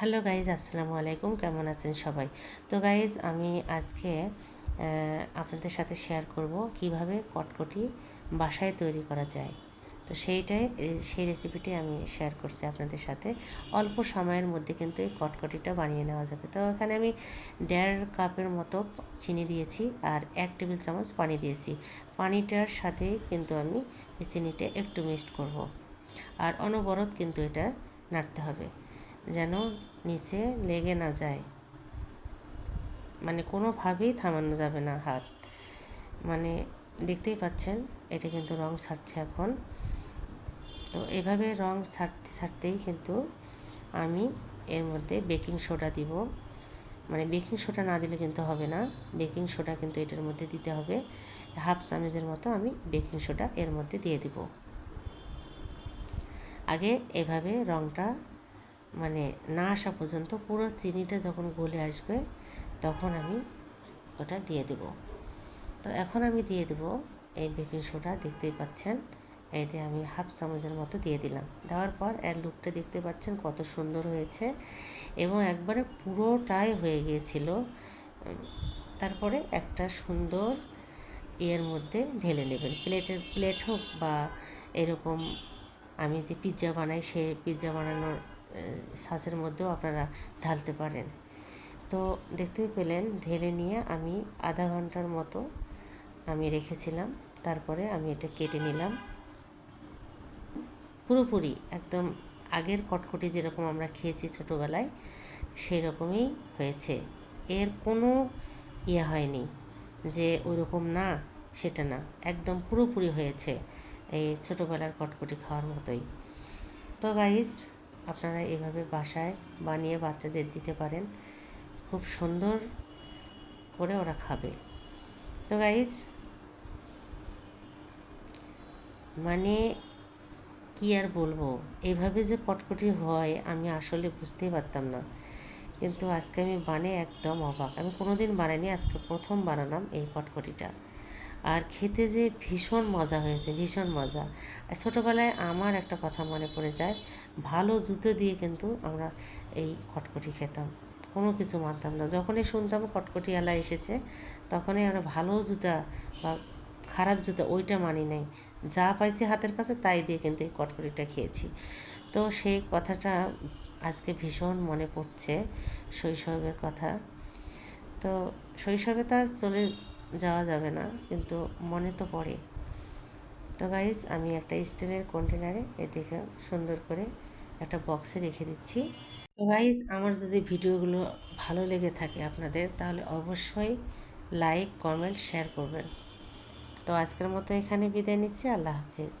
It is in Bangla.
হ্যালো গাইজ, আসসালামু আলাইকুম, কেমন আছেন সবাই? তো গাইজ, আমি আজকে আপনাদের সাথে শেয়ার করব কীভাবে কটকটি বাসায় তৈরি করা যায়। তো সেইটাই, সেই রেসিপিটি আমি শেয়ার করছি আপনাদের সাথে। অল্প সময়ের মধ্যে কিন্তু এই কটকটিটা বানিয়ে নেওয়া যাবে। তো এখানে আমি দেড় কাপের মতো চিনি দিয়েছি আর এক টেবিল চামচ পানি দিয়েছি। পানিটার সাথে কিন্তু আমি এই চিনিটা একটু মিক্সড করব। আর অনবরত কিন্তু এটা নাড়তে হবে। যেন নিচে লেগে না যায়। মানে কোনোভাবেই থামানো যাবে না হাত। মানে দেখতেই পাচ্ছেন, এটা কিন্তু রং ছাড়ছে এখন। তো এভাবে রং ছাড়তে ছাড়তেই কিন্তু আমি এর মধ্যে বেকিং সোডা দিব। মানে বেকিং সোডা না দিলে কিন্তু হবে না। বেকিং সোডা কিন্তু এটার মধ্যে দিতে হবে। হাফ চামচের মতো আমি বেকিং সোডা এর মধ্যে দিয়ে দিব। আগে এভাবে রংটা মানে না আসা পর্যন্ত পুরো চিনিটা যখন গলে আসবে, তখন আমি ওটা দিয়ে দেব। তো এখন আমি দিয়ে দেব এই বেকিং সোডা দেখতেই পাচ্ছেন? এতে আমি হাফ চামচের মতো দিয়ে দিলাম। দেওয়ার পর এর লুকটা দেখতে পাচ্ছেন কত সুন্দর হয়েছে এবং একবারে পুরোটাই হয়ে গিয়েছিল। তারপরে একটা সুন্দর ইয়ের মধ্যে ঢেলে নেবেন। প্লেটের, প্লেট হোক বা এরকম আমি যে পিৎজা বানাই সে পিৎজা বানানোর সাসের মধ্যেও আপনারা ঢালতে পারেন। তো দেখতেই পেলেন, ঢেলে নিয়ে আমি আধা ঘণ্টার মতো আমি রেখেছিলাম। তারপরে আমি এটা কেটে নিলাম। পুরোপুরি একদম আগের কটকটি যেরকম আমরা খেয়েছি ছোটোবেলায় সেই রকমই হয়েছে। এর কোনো ইয়ে হয়নি যে ওরকম না, সেটা না। একদম পুরোপুরি হয়েছে এই ছোটোবেলার কটকটি খাওয়ার মতোই। তো গাইস আপনারা এভাবে বাসায় বানিয়ে বাচ্চাদের দিতে পারেন। খুব সুন্দর করে ওরা খাবে। তো গাইজ মানে কি আর বলব? এইভাবে যে কটকটি হয়, আমি আসলে বুঝতেই পারতাম না। কিন্তু আজকে আমি বানে একদম অবাক। আমি কোনো দিন বানাইনি, আজকে প্রথম বানালাম এই কটকটিটা আর খেতে যে ভীষণ মজা হয়েছে, ভীষণ মজা। আর ছোটোবেলায় আমার একটা কথা মনে পড়ে যায়, ভালো জুতো দিয়ে কিন্তু আমরা এই কটকটি খেতাম। কোনো কিছু মানতাম না। যখনই শুনতাম কটকটি এলা এসেছে, তখনই আমরা ভালো জুতা বা খারাপ জুতা ওইটা মানি নাই। যা পাইছি হাতের কাছে তাই দিয়ে কিন্তু এই কটকটিটা খেয়েছি। তো সেই কথাটা আজকে ভীষণ মনে পড়ছে শৈশবের কথা। তো শৈশবে তো আর চলে যাওয়া যাবে না, কিন্তু মনে তো পড়ে। তো গাইজ আমি একটা স্টিলের কন্টেনারে এ দেখে সুন্দর করে একটা বক্সে রেখে দিচ্ছি। তো গাইজ আমার যদি ভিডিওগুলো ভালো লেগে থাকে আপনাদের, তাহলে অবশ্যই লাইক কমেন্ট শেয়ার করবেন। তো আজকের মতো এখানে বিদায় নিচ্ছি, আল্লাহ হাফিজ।